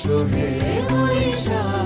শুনে। মহিষা